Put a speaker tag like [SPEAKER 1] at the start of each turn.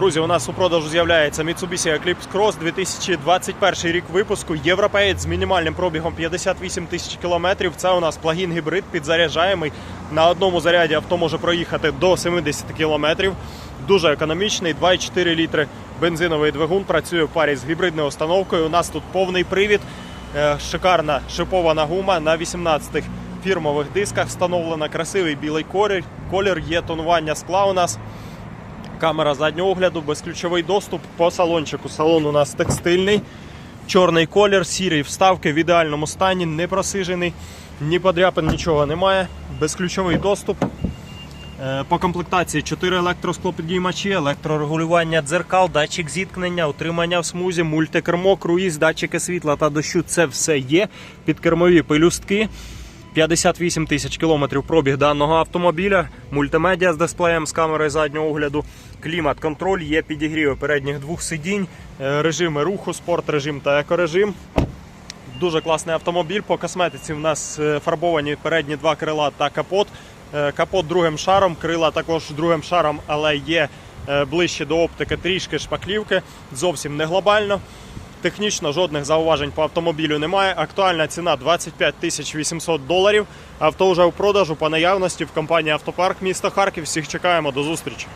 [SPEAKER 1] Друзі, у нас у продажу з'являється Mitsubishi Eclipse Cross 2021 рік випуску. Європеєць з мінімальним пробігом 58 тисяч кілометрів. Це у нас плагін гібрид підзаряджаємий. На одному заряді авто може проїхати до 70 кілометрів. Дуже економічний, 2,4 літри бензиновий двигун. Працює в парі з гібридною установкою. У нас тут повний привід, е, шикарна шипована гума на 18 фірмових дисках. Встановлена красивий білий колір. Колір є тонування скла у нас. Камера заднього огляду, безключовий доступ по салончику. Салон у нас текстильний, чорний колір, сірі вставки в ідеальному стані, не просижений, ні подряпин, нічого немає. Безключовий доступ. Е, По комплектації 4 електросклопідіймачі, електрорегулювання дзеркал, датчик зіткнення, утримання в смузі, мультикермо, круїз, датчики світла та дощу. Це все є. Підкермові пелюстки. 58 тисяч кілометрів пробіг даного автомобіля, мультимедіа з дисплеєм з камерою заднього огляду, клімат-контроль, є підігріви передніх двох сидінь, е, режими руху, спорт режим та екорежим. Дуже класний автомобіль. По косметиці в нас е, фарбовані передні два крила та капот. Е, Капот другим шаром, крила також другим шаром, але є ближче до оптики трішки шпаклівки. Зовсім не глобально. Технічно жодних зауважень по автомобілю немає. Актуальна ціна 25 тисяч 800 доларів. Авто вже у продажу по наявності в компанії Автопарк міста Харків. Всіх чекаємо до зустрічі.